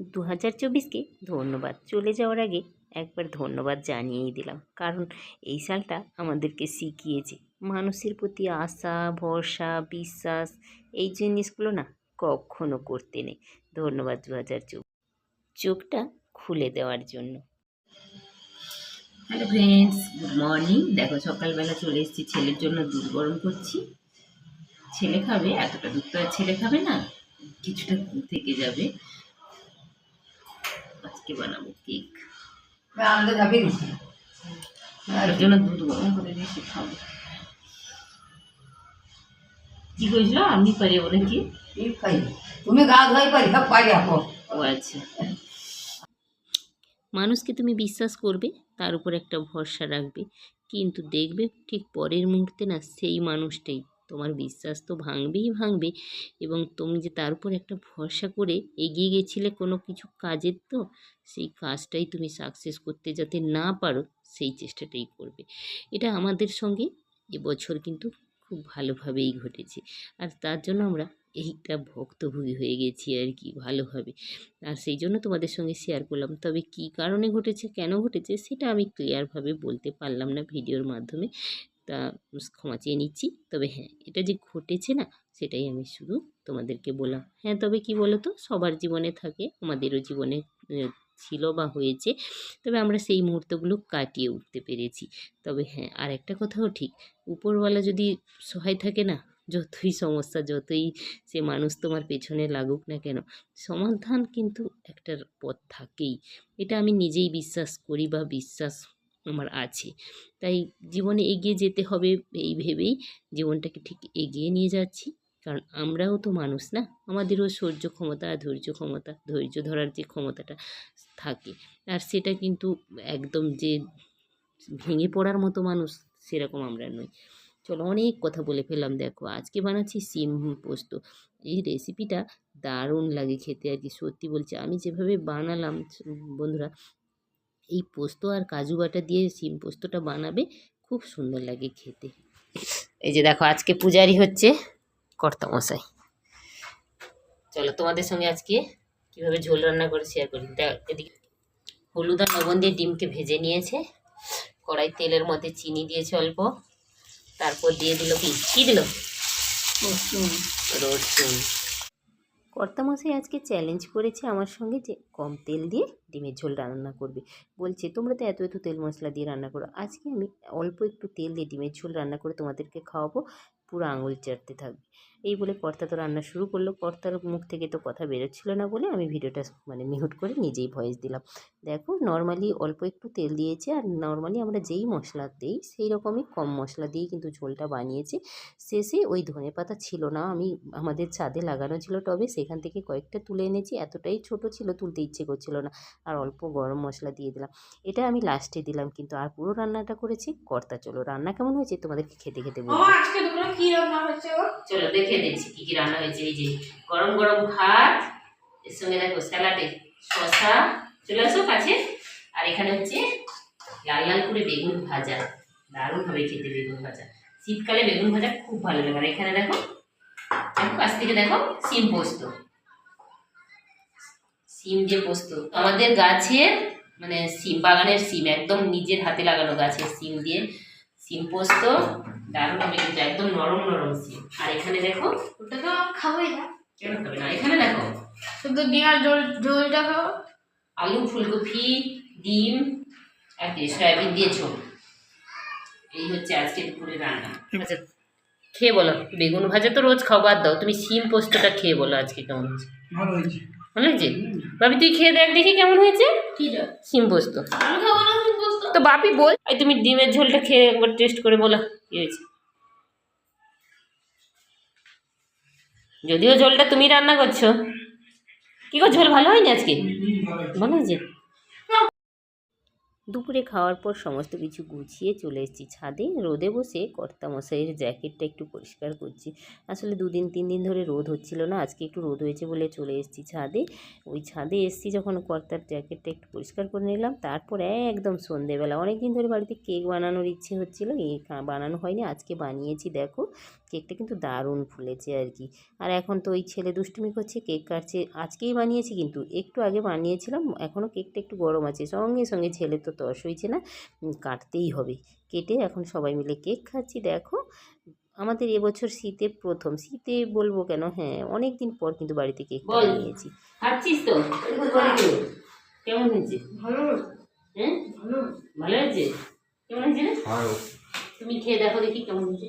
দু হাজার চব্বিশকে ধন্যবাদ। চলে যাওয়ার আগে একবার ধন্যবাদ জানিয়েই দিলাম। কারণ এই সালটা আমাদেরকে শিখিয়েছে। মানুষের প্রতি আশা, ভরসা, বিশ্বাস, এই জিনিসগুলো না কখনো করতে নেই। ধন্যবাদ দু হাজার চোখটা খুলে দেওয়ার জন্য। Hello friends, good morning. দেখো, সকালবেলা চলে এসেছি, ছেলের জন্য দুধ গরম করছি। ছেলে খাবে, এতটা দুধ তো আর ছেলে খাবে না, কিছুটা থেকে যাবে। আজকে বানাবো কেক? আমাদের যাবে তার জন্য দুধ গরম করে রেখে খাব। কি কইছিল? আমি পারি বলে কি? তুমি গা ধোয়াই পারি পারি ও আচ্ছা। মানুষকে তুমি বিশ্বাস করবে তার উপর একটা ভরসা রাখবে। কিন্তু দেখবে ঠিক পরের মুহূর্তে না সেই মানুষটাই তোমার বিশ্বাস তো ভাঙবেই ভাঙবে এবং তুমি যে তার উপর একটা ভরসা করে এগিয়ে গেছিলে কোনো কিছু কাজের তো, সেই কাজটাই তুমি সাকসেস করতে যাতে না পারো, সেই চেষ্টাটাই করবে। এটা আমাদের সঙ্গে এবছর কিন্তু খুব ভালোভাবেই ঘটেছে। আর তার জন্য আমরা এইটা ভুক্তভোগী হয়ে গেছি আর কি ভালোভাবে। আর সেই জন্য তোমাদের সঙ্গে শেয়ার করলাম। তবে কী কারণে ঘটেছে, কেন ঘটেছে, সেটা আমি ক্লিয়ারভাবে বলতে পারলাম না ভিডিওর মাধ্যমে। তা ক্ষমা চেয়ে নিচ্ছি। তবে হ্যাঁ এটা যে ঘটেছে না, সেটাই আমি শুধু তোমাদেরকে বললাম। হ্যাঁ তবে কি বলো তো সবার জীবনে থাকে, আমাদেরও জীবনে ছিল বা হয়েছে। তবে আমরা সেই মুহূর্তগুলো কাটিয়ে উঠতে পেরেছি। তবে হ্যাঁ আর একটা কথাও ঠিক, উপরওয়ালা যদি সহায় থাকে না, যতই সমস্যা, যতই সে মানুষ তোমার পেছনে লাগুক না কেন, সমাধান কিন্তু একটা পথ থাকেই। এটা আমি নিজেই বিশ্বাস করি বা বিশ্বাস আমার আছে। তাই জীবনে এগিয়ে যেতে হবে এই ভেবেই জীবনটাকে ঠিক এগিয়ে নিয়ে যাচ্ছি। কারণ আমরাও তো মানুষ না, আমাদেরও সহ্য ক্ষমতা, ধৈর্য ক্ষমতা, ধৈর্য ধরার যে ক্ষমতাটা থাকে, আর সেটা কিন্তু একদম যে ভেঙে পড়ার মতো মানুষ সেরকম আমরা নই। চলো অনেক কথা বলে ফেললাম, দেখো আজকে বানাচ্ছি সিম পোস্ত। এই রেসিপিটা দারুণ লাগে খেতে আর কি, সত্যি বলছি। আমি যেভাবে বানালাম, বন্ধুরা এই পোস্ত আর কাজু বাটা দিয়ে সিম পোস্তটা বানাবে খুব সুন্দর লাগে খেতে। এই যে দেখো আজকে পূজারি হচ্ছে কর্তামশাই। চলো তোমাদের সঙ্গে আজকে কীভাবে ঝোল রান্না করে শেয়ার করি। দেখ এদিকে হলুদ আর লবণ দিয়ে ডিমকে ভেজে নিয়েছে। কড়াই তেলের মধ্যে চিনি দিয়েছে অল্প। তারপর দিয়ে দিল কি? কী দিল? রসুন। কর্তামশাই আজকে চ্যালেঞ্জ করেছে আমার সঙ্গে যে কম তেল দিয়ে ডিমের ঝোল রান্না করবে। বলছে, তোমরা তো এত এত তেল মশলা দিয়ে রান্না করো। আজকে আমি অল্প একটু তেল দিয়ে ডিমের ঝোল রান্না করে তোমাদেরকে খাওয়াবো। পুরো আঙুল চাটতে থাকবে। এই বলে কর্তা তো রান্না শুরু করল। কর্তার মুখ থেকে তো কথা বেরোচ্ছিল না বলে আমি ভিডিওটা মানে মিউট করে নিজেই ভয়েস দিলাম। দেখো, নর্মালি অল্প একটু তেল দিয়েছে আর নর্মালি আমরা যেই মশলা দিই, সেই রকমই কম মশলা দিয়েই কিন্তু ঝোলটা বানিয়েছে। শেষে ওই ধনে পাতা ছিল না, আমি, আমাদের ছাদে লাগানো ছিল টবে। সেখান থেকে কয়েকটা তুলে এনেছি। এতটাই ছোট ছিল, তুলতে ইচ্ছে করছিল না। আর অল্প গরম মশলা দিয়ে দিলাম। এটা আমি লাস্টে দিলাম কিন্তু আর পুরো রান্নাটা করেছি, কর্তা চলো রান্না কেমন হয়েছে তোমাদেরকে খেতে খেতে বলব আজকে দুপুরে কি রান্না হচ্ছে গো? চলো দেখে দিচ্ছি কি কি রান্না হয়েছে, এই যে গরম গরম ভাত, এর সঙ্গে দেখো স্যালাডে শসা, চলে আসো কাছে। আর এখানে হচ্ছে লাল লাল করে বেগুন ভাজা, দারুণ হবে খেতে বেগুন ভাজা। শীতকালে বেগুন ভাজা খুব ভালো লাগে। আর এখানে দেখো দেখো, কাছ থেকে দেখো সিম পোস্ত। সিম দিয়ে পোস্ত আমাদের গাছের মানে সিম বাগানের সিম একদম নিজের হাতে লাগানো গাছের সিম দিয়ে সিম পোস্ত দারুণ হবে কিন্তু একদম নরম নরম সিম। আর এখানে দেখো ওটা তো খাবোই না। কেন খাবে না? এখানে দেখো শুধু ঝোল ঝোলটা খাব। আলু ফুলকপি ডিম আর কি সয়াবিন দিয়ে ঝোল। এই হচ্ছে আজকে দুপুরে রান্না। আচ্ছা খেয়ে বলো বেগুন ভাজা তো রোজ খাও বাদ দাও তুমি সিম পোস্তটা খেয়ে বলো আজকে কেমন হয়েছে? ভালো হয়েছে। ভালো হয়েছে? বাবি তুই খেয়ে দেখ দেখি কেমন হয়েছে। কি সিম পোস্ত। তো বাপি বল। এই তুমি ডিমের ঝোলটা খেয়ে একবার টেস্ট করে বলো কি হয়েছে? যদিও ঝোলটা তুমি রান্না করছ। কি গো ঝোল ভালো হয়নি আজকে? ভালো হয়েছে? দুপুরে খাওয়ার পর সমস্ত কিছু গুছিয়ে চলে এসেছি ছাদে। রোদে বসে কর্তামশাইয়ের জ্যাকেটটা একটু পরিষ্কার করছি। আসলে দুদিন, তিন দিন ধরে রোদ হচ্ছিল না, আজকে একটু রোদ হয়েছে বলে চলে এসেছি ছাদে। ওই ছাদে এসেছি যখন কর্তার জ্যাকেটটা একটু পরিষ্কার করে নিলাম, তারপর একদম সন্ধেবেলা। অনেক দিন ধরে বাড়িতে কেক বানানোর ইচ্ছে হচ্ছিল এই বানানো হয়নি, আজকে বানিয়েছি, দেখো। কেকটা কিন্তু দারুণ ফুলেছে আর কি আর এখন তো ওই ছেলে দুষ্টুমি করছে কেক কাটছে। আজকেই বানিয়েছি কিন্তু একটু আগে বানিয়েছিলাম এখনও কেকটা একটু গরম আছে। সঙ্গে সঙ্গে ছেলে তো তস হয়েছে না কাটতেই হবে। কেটে এখন সবাই মিলে কেক খাচ্ছি দেখো। আমাদের এবছর শীতে প্রথম। শীতে বলব কেন? হ্যাঁ অনেক দিন পর কিন্তু বাড়িতে কেক বানিয়েছি। খাচ্ছিস তো? কেমন হয়েছে? ভালো। হ্যাঁ? ভালো। ভালো হয়েছে? কেমন হয়েছে ভালো। তুমি খেয়ে দেখো দেখি কেমন হয়েছে।